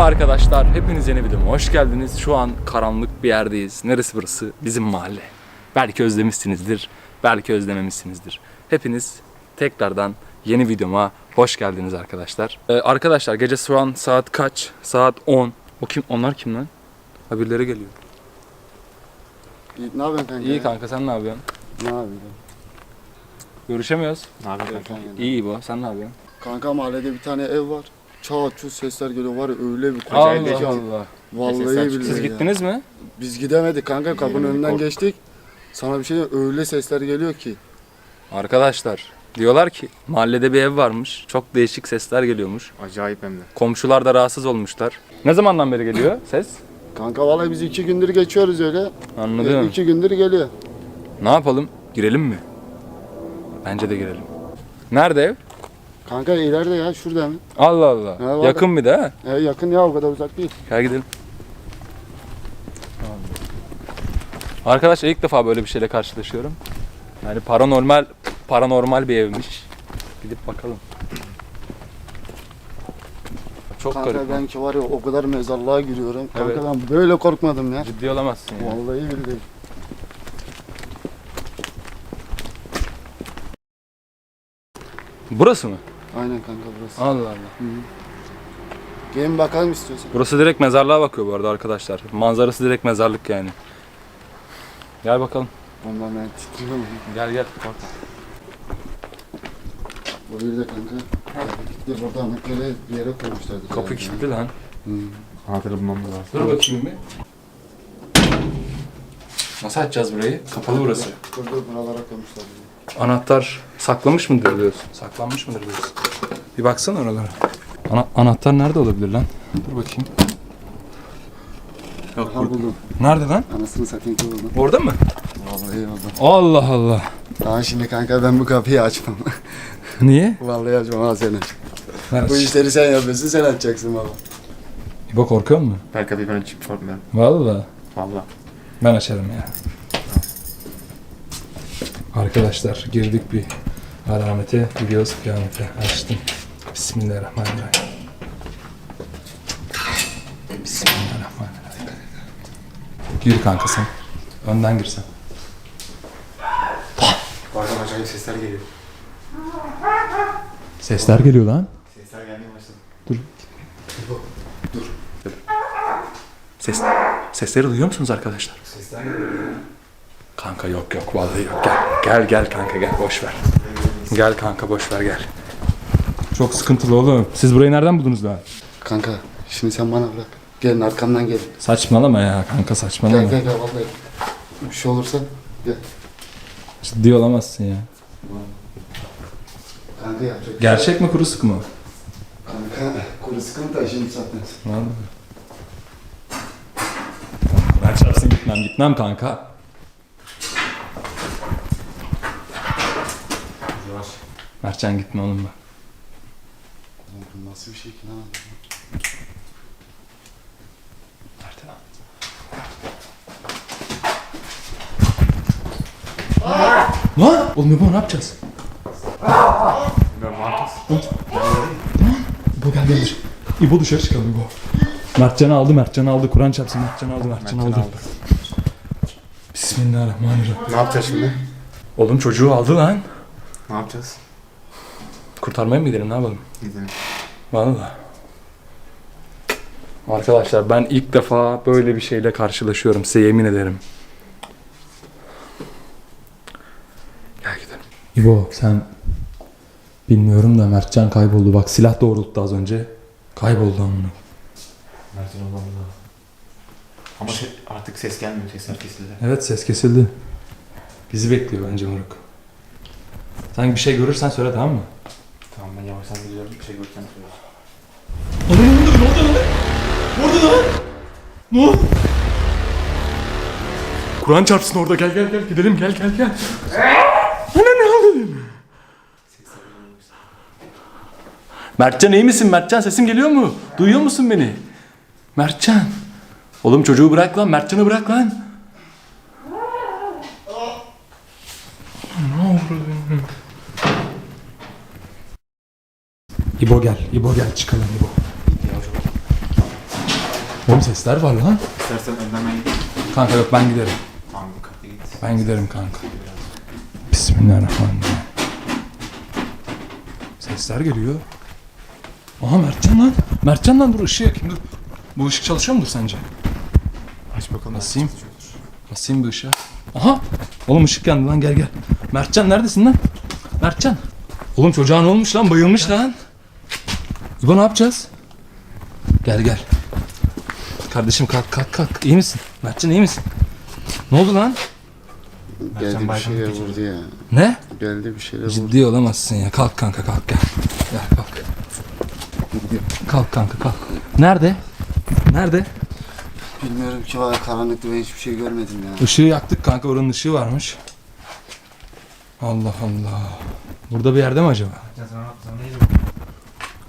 Merhaba arkadaşlar, hepiniz yeni videoma hoş geldiniz. Şu an karanlık bir yerdeyiz. Neresi burası? Bizim mahalle. Belki özlemişsinizdir, belki özlememişsinizdir. Hepiniz tekrardan yeni videoma hoş geldiniz arkadaşlar. Ee, arkadaşlar gece şu an saat kaç? Saat 10. O kim? Onlar kim lan? Ha birileri geliyor. İyi, ne yapıyorsun kanka? İyi kanka sen ne yapıyorsun? Ne yapıyorsun? Görüşemiyoruz. Ne yapıyorsun kanka? İyi bu. Sen ne yapıyorsun? Kanka mahallede bir tane ev var. Çat çut sesler geliyor var ya öyle bir ev Allah ki. Allah. Vallahi Sesler billahi Siz ya. gittiniz mi? Biz gidemedik kanka kapının Gidemedik, önünden korktuk. geçtik. Sana bir şey diyeyim, öyle sesler geliyor ki. Arkadaşlar diyorlar ki mahallede bir ev varmış. Çok değişik sesler geliyormuş. Acayip hem de. Komşular da rahatsız olmuşlar. Ne zamandan beri geliyor ses? Kanka vallahi biz iki gündür geçiyoruz öyle. E, Anladım. iki gündür geliyor. Ne yapalım? Girelim mi? Bence de girelim. Nerede ev? Kanka ileride ya şurada mı? Allah Allah. Ha, var. Yakın bir de ha. E, yakın ya o kadar uzak değil. Gel gidelim. Arkadaşlar ilk defa böyle bir şeyle karşılaşıyorum. Yani paranormal paranormal bir evmiş. Gidip bakalım. Çok Kanka garip. ben ki var ya o kadar mezarlığa giriyorum. Kanka Evet. ben böyle korkmadım ya. Ciddi olamazsın ya. Vallahi billahi. Burası mı? Aynen kanka burası. Allah Allah. Gelin bakalım istiyorsan. Burası direkt mezarlığa bakıyor bu arada arkadaşlar. Manzarası direkt mezarlık yani. Gel bakalım. Ondan ben titriyorum. Gel gel. Bu bir de kanka. Gitti buradan böyle bir yere koymuşlardı. Kapı kilitli lan. Hı. Anahtarı bulmamız lazım. Dur bakayım bir. Nasıl açacağız burayı? Kapalı burası. Burada buralara koymuşlardı. Anahtar saklamış mıdır diyorsun? Saklanmış mıdır diyorsun? Bir baksana oralara. Ana- anahtar nerede olabilir lan? Dur bakayım. Yok buldum. Nerede lan? Anasını satayım ki buldum. Orada mı? Vallahi buldum. Allah Allah. Daha şimdi kanka ben bu kapıyı açmam. Niye? Vallahi açmam ha. Bu işleri sen yapıyorsun sen açacaksın baba. İbo korkuyor mu? Belki bir ben açıp sormuyorum. Vallahi. Valla. Ben açarım ya. Arkadaşlar girdik bir alamete, gidiyoruz kıyamete. Açtım. Bismillahirrahmanirrahim. Bismillahirrahmanirrahim. Gir kanka sen. Önden gir sen. Bazen acayip sesler geliyor. Sesler geliyor lan. Sesler gelmeye başladı. Ses, sesleri duyuyor musunuz arkadaşlar? Sesler geliyor. Kanka yok yok vallahi yok. Gel gel gel kanka gel boş ver. Gel kanka boş ver gel. Çok sıkıntılı oğlum. Siz burayı nereden buldunuz daha? Kanka şimdi sen bana bırak. Gelin arkamdan gelin. Saçmalama ya kanka saçmalama. Gel gel gel vallahi. Bir şey olursa gel. Ciddi olamazsın ya. Kanka yapacak. Gerçek mi kuru sıkı mı? Kanka kuru sıkıntı şimdi zaten. Vallahi. Ben çarpsın gitmem gitmem kanka. Mertcan gitme oğlum bak. Oğlum bu nasıl bir şey ki lan? Mertcan. Lan! Oğlum İbo ne yapacağız? Ne yapacağız? İbo gel gel. İbo dışarı çıkalım İbo. Mertcan'ı aldı, Mertcan'ı aldı. Kur'an çarpsın, Mertcan'ı aldı, Mertcan'ı aldı. Bismillahirrahmanirrahim. Ne yapacağız şimdi? Oğlum çocuğu aldı lan. Ne yapacağız? Kurtarmaya mı gidelim ne yapalım? Gidelim. Vallahi. Arkadaşlar ben ilk defa böyle bir şeyle karşılaşıyorum size yemin ederim. Gel gidelim. İbo sen bilmiyorum da Mertcan kayboldu. Bak silah doğrulttu az önce. Kayboldu onunla. Mertcan olmamız lazım. Ama se- artık ses gelmiyor. Sesler kesildi. Evet ses kesildi. Bizi bekliyor bence Moruk. Sen bir şey görürsen söyle tamam mı? Yavaştan gidiyorum. Bir şey görürsen söylüyorsun. Orada ne oldu? Ne oldu lan? Orada lan. Ne oldu? Kur'an çarpsın orada gel gel gel gidelim gel gel gel. Ana ne oldu? Mertcan iyi misin Mertcan sesim geliyor mu? Duyuyor musun beni? Mertcan. Oğlum çocuğu bırak lan Mertcan'ı bırak lan. İbo gel, İbo gel çıkalım İbo. Oğlum sesler var lan. İstersen önden ben gideyim. Kanka yok ben giderim. Tamam git. Ben giderim kanka. Bismillahirrahmanirrahim. Sesler geliyor. Aha Mertcan lan. Mertcan lan dur ışığı yakayım dur. Bu ışık çalışıyor mudur sence? Aç bakalım. Basayım. Basayım bir ışığa. Aha! Oğlum ışık yandı lan gel gel. Mertcan neredesin lan? Mertcan. Oğlum çocuğa ne olmuş lan? Bayılmış lan. İbo ne yapacağız? Gel gel. Kardeşim kalk kalk kalk. İyi misin? Mertcan iyi misin? Ne oldu lan? Geldi bir geçirdi. vurdu ya. Ne? Geldi bir şeyler vurdu. Ciddi olamazsın ya. Kalk kanka kalk gel. Gel kalk. Kalk kanka kalk. Nerede? Nerede? Bilmiyorum ki var karanlıktı ben hiçbir şey görmedim ya. Işığı yaktık kanka oranın ışığı varmış. Allah Allah. Burada bir yerde mi acaba?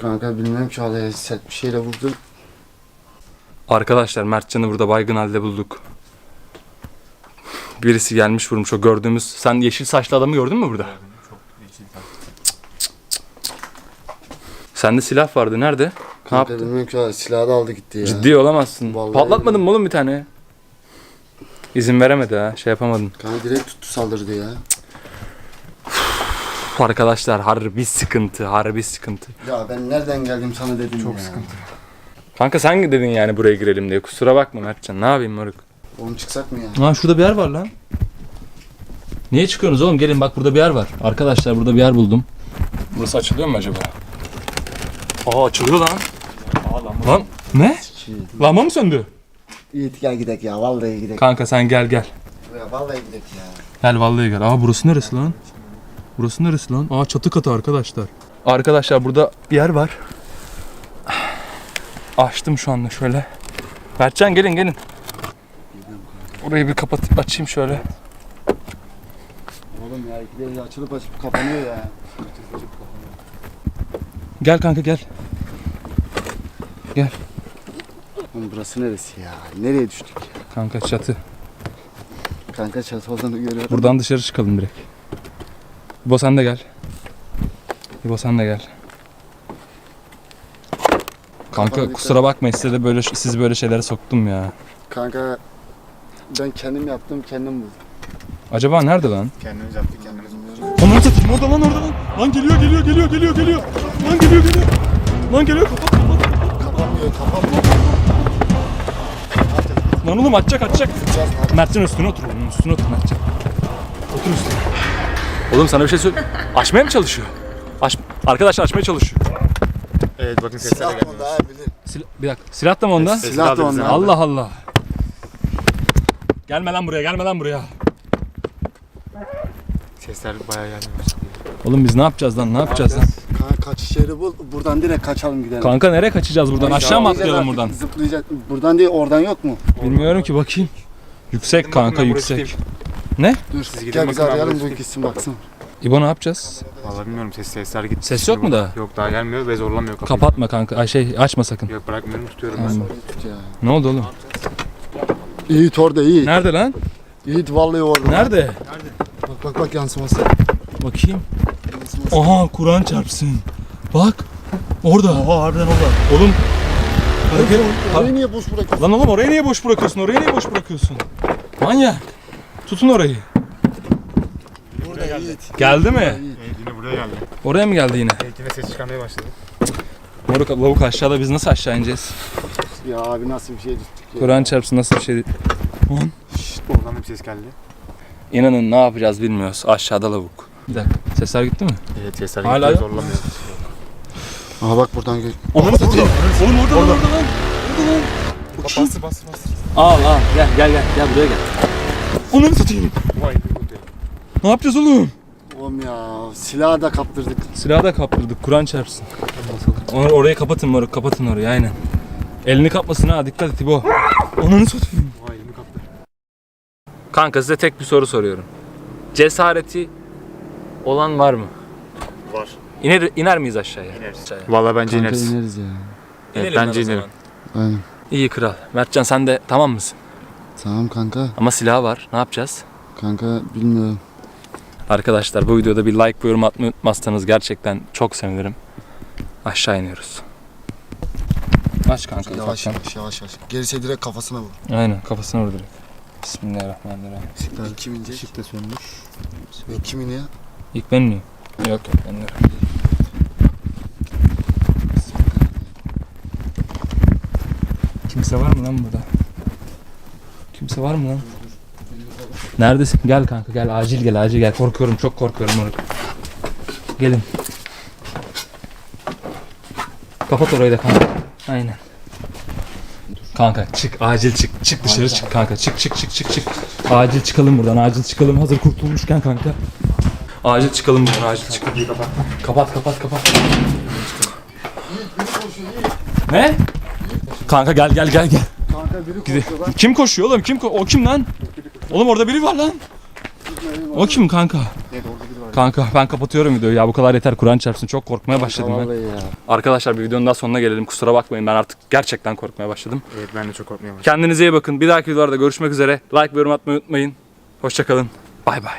Kanka bilmiyorum ki hala sert bir şeyle vurdu. Arkadaşlar Mertcan'ı burada baygın halde bulduk. Birisi gelmiş vurmuş o gördüğümüz. Sen yeşil saçlı adamı gördün mü burada? Çok yeşil Sende silah vardı. Nerede? Ne Kanka yaptın? bilmiyorum ki hala silahı da aldı gitti ya. Ciddi olamazsın. Vallahi Patlatmadın mı oğlum bir tane? İzin veremedi ha. Şey yapamadın. Kanka direkt tuttu saldırdı ya. Arkadaşlar harbi sıkıntı. Harbi sıkıntı. Ya ben nereden geldim sana dedim Çok ya. sıkıntı. Kanka sen dedin yani buraya girelim diye. Kusura bakma Mertcan. Ne yapayım moruk? Oğlum çıksak mı ya? Ha şurada bir yer var lan. Niye çıkıyorsunuz oğlum? Gelin bak burada bir yer var. Arkadaşlar burada bir yer buldum. Burası açılıyor mu acaba? Aa açılıyor lan. Aa lan Lan ne? Lamba mı söndü? Yiğit gel gidek ya vallahi gidek. Kanka sen gel gel. Ya vallahi gidek ya. Gel vallahi gel. Aa burası neresi lan? Burası neresi lan? Aa çatı katı arkadaşlar. Arkadaşlar burada bir yer var. Açtım şu anda şöyle. Mertcan gelin gelin. Orayı bir kapat açayım şöyle. Oğlum ya ikileri açılıp açıp kapanıyor ya. Gel kanka gel. Oğlum burası neresi ya? Nereye düştük ya? Kanka çatı. Kanka çatı olduğunu görüyorum. Buradan dışarı çıkalım direkt. İbo sen de gel. İbo sen de gel. Kanka kusura bakmayın size de böyle siz böyle şeylere soktum ya. Kanka ben kendim yaptım kendim buldum. Acaba nerede lan? Kendimiz yaptık kendimiz. Onları satayım orada lan orada lan. Lan geliyor geliyor geliyor geliyor geliyor. Lan geliyor geliyor. Lan geliyor kapat kapat. Kapanmıyor kapanmıyor. Lan oğlum açacak açacak. Yapacağız abi. Mert'in üstüne otur onun üstüne otur Mert'in. Otur üstüne. Oğlum sana bir şey söyle. Açmaya mı çalışıyor? Aç, arkadaşlar açmaya çalışıyor. Evet bakın sesler Silah gelmiyor. mı da abi? Sil- bir dakika. Silah da mı onda? Silah da Silah da onda. Allah Allah. Gelme lan buraya, gelme lan buraya. Sesler bayağı başladı. Oğlum biz ne yapacağız lan? Ne yapacağız lan? Kanka kaçış yeri bul. Buradan direkt kaçalım gidelim. Kanka nereye kaçacağız buradan? Aşağı mı atlayalım Zıplayacağız buradan? artık, Zıplayacağız. Buradan değil oradan yok mu? Bilmiyorum ki bakayım. Yüksek kanka yüksek. Tutayım. Dur gidin gel bizi bakın, ben arayalım bu gitsin baksın. İbo ne yapacağız? Vallahi bilmiyorum ses sesler gitti. Ses yok mu daha? Yok daha gelmiyor ve zorlamıyor kapıyı. Kapatma kanka. Ay şey açma sakın. Yok bırakmıyorum tutuyorum ben. Ne oldu oğlum? Yiğit orada Yiğit. Nerede lan? Yiğit vallahi orada. Nerede? Bak bak bak yansıması. Bakayım. Aha Kur'an çarpsın. Bak. Orada. Aha harbiden orada. Oğlum. Hareket. Orayı niye boş bırakıyorsun? Lan oğlum orayı niye boş bırakıyorsun? Orayı niye boş bırakıyorsun? Manyak. Tutun orayı. Burada Yiğit. Geldi mi? Yiğit. Evet yine buraya geldi. Oraya mı geldi yine? Evet yine ses çıkarmaya başladı. Moruk lavuk aşağıda biz nasıl aşağı ineceğiz? Ya abi nasıl bir şey ya. Kur'an çarpsın nasıl bir şey? Şşt oradan da bir ses geldi. İnanın ne yapacağız bilmiyoruz. Aşağıda lavuk. Bir dakika. Sesler gitti mi? Evet sesler Hala gitti yok. zorlamıyor. Aha bak buradan gel. Onu satayım. Oğlum orada orada. orada lan. Bastır bastır bastır. Al al gel gel gel gel buraya gel. Onu satayım. Vay bir kutu. Ne yapacağız oğlum? Oğlum ya silahı da kaptırdık. Silahı da kaptırdık. Kur'an çarpsın. Onu orayı kapatın moruk. Kapatın orayı aynen. Elini kapmasın ha. Dikkat et İbo. Onu satayım. Vay elimi kaptı. Kanka size tek bir soru soruyorum. Cesareti olan var mı? Var. İner, iner miyiz aşağıya? İneriz. Aşağıya. Valla bence Kanka ineriz. ineriz ya. Evet, İnelim bence inerim. Aynen. İyi kral. Mertcan sen de tamam mısın? Tamam kanka. Ama silah var. Ne yapacağız? Kanka bilmiyorum. Arkadaşlar bu videoda bir like ve yorum atmayı unutmazsanız gerçekten çok sevinirim. Aşağı iniyoruz. Aç kanka Yavaş ufaktan. yavaş yavaş yavaş. Gerisi direkt kafasına vur. Aynen kafasına vur direkt. Bismillahirrahmanirrahim. İlk inecek. Işık da sönmüş. İlk mi ya? İlk ben miyim? Yok yok ben de. Kimse var mı lan burada? Kimse var mı lan? Neredesin? Gel kanka gel acil gel acil gel. Korkuyorum çok korkuyorum moruk. Gelin. Kapat orayı da kanka. Aynen. Kanka çık acil çık. Çık dışarı çık kanka. Çık çık çık çık çık. Acil çıkalım buradan acil çıkalım. Hazır kurtulmuşken kanka. Acil çıkalım buradan acil çık. Kapat kapat kapat. Ne? Kanka gel gel gel gel. Kanka biri koşuyor lan. Kim koşuyor oğlum? Kim ko- o kim lan? Oğlum orada biri var lan. O kim kanka? Kanka ben kapatıyorum videoyu ya bu kadar yeter Kur'an çarpsın çok korkmaya başladım ben. Arkadaşlar bir videonun daha sonuna gelelim kusura bakmayın ben artık gerçekten korkmaya başladım. Evet ben de çok korkmaya başladım. Kendinize iyi bakın bir dahaki videolarda görüşmek üzere. Like ve yorum atmayı unutmayın. Hoşçakalın. Bay bay.